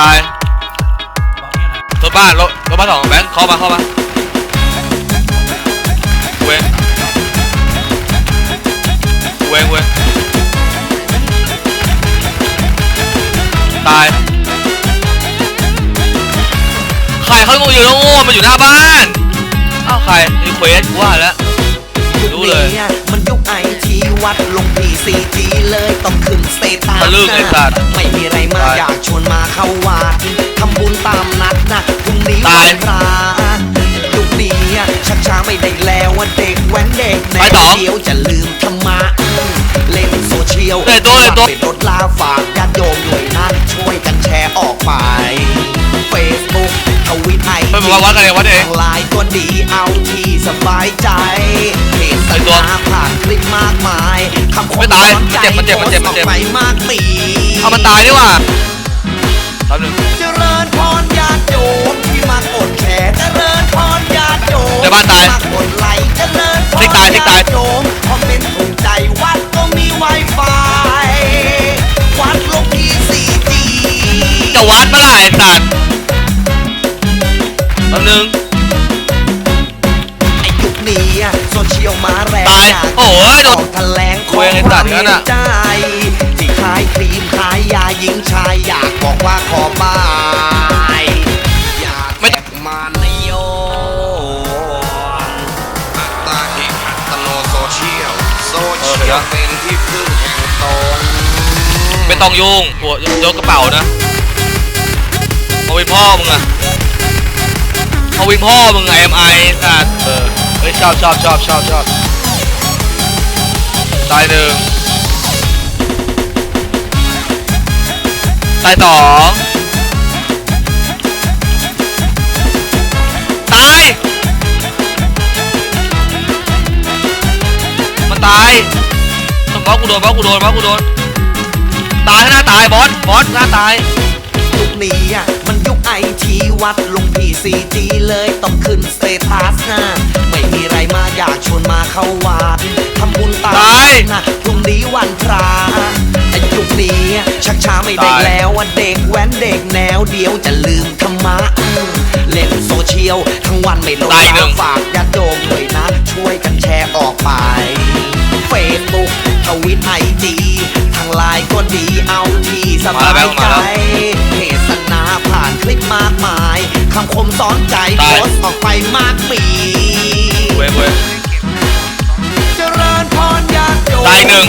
ตายรถบ้านรถรถบ้านสองแบงค์เข้ามาเข้ามาเว้งเว้งเว้งตายใครเขางงอยู่แล้วโง่มันอยู่หน้าบ้านอ้าวใครรีเควสกูว่าแล้วรู้เลยนี่มันยุคไอทีวัดลงพีซีจีเลยต้องขึ้นสเตตัสทะลึ่งไอ้สัตว์ไม่มีอะไรมา วว่าเด็กแว้นเด็กแนไปต่อวเดียวจะลืมธรรมะเล่นโซเชียลเฮ้ยตัวเฮ้ยตัวฝากเป็นรถลาฝากญาติโยมด้วยนะช่วยกันแชร์ออกไป Facebook ทวิตไอไม่บอกว่าวัดกันเองวัดเองทางไลน์ก็ดีเอาที่สบายใจเพจไอ้ตัวนาผ่านคลิปมากมายคำคมไม่ตายสอนใจมันเจ็บมันเจ็บมันเจ็บมันเจ็บโพสต์ออกไปมากมีเอามันตายดีกว่า วัดเมื่อไหร่ไอ้สัตว์แป๊บนึง ไอ้ยุคนี้อะโซเชียลมาแรงตายอยากโอ้ยโดนออกแถลงขคุอยไอ้คสัวาตมว์นั่เห็นนน่ะใจที่ขายครีมขายยาหญิงชายอยากบอกว่าขอบายอยากไม่แตกมานโยมอัตตาหิอัตโนโซเชียลโซเออเชีเดี๋ยยวลเป็นที่พึ่งแห่งตน ไม่ต้องยุ่งหัวยกกระเป๋านะเอา วินพ่อมึงอะเอาวินพ่อมึงไงเอ็มไอสัตว์เออเฮ้ยชอบชอบชอบชอบชอบตายหนึ่งตายสองตายมันตายต้องบล็อกกูโดนบล็อกกูโดนบล็อกกูโดนตายหน้าตายบอสบอสหน้าตายยุคนี้อะ มันยุคไอทีวัดลงพีซีจีเลยต้องขึ้นสเตตัสนะไม่มีอะไรมากอยากชวนมาเข้าวัดทำบุญตามตายนะพรุ่งนี้วันพระไอ้ยุคนี้อะชักช้าไม่ได้ตายแล้วว่าเด็กแว้นเด็กแนวเดียวจะลืมธรรมะเล่นโซเชียลทั้งวันไม่ลดตายหนึ่งฝากญาติโยมด้วยนะ ช่วยกันแชร์ออกไปเฟซบุ๊กทวิตไอจีทางไลน์ก็ดีเอาที่สบายใจ ลิปมากมายคำคมสอนใจโพสต์ออกไปมากมีเว้ยเว้ยเจริญพรญาติโยมตายหนึ่ง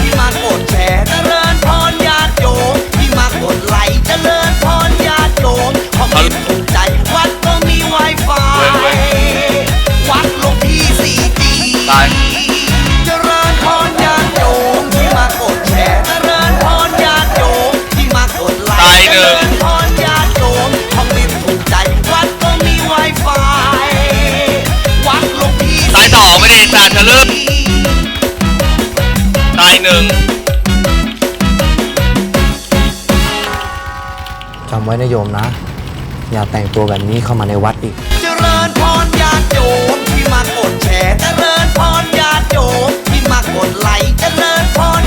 หนึ่งจำไว้นะโยมนะ อย่าแต่งตัวแบบนี้เข้ามาในวัดอีก เจริญพรญาติโยมที่มากดแชร์เจริญพรญาติโยมที่มากดไลค์เจริญพร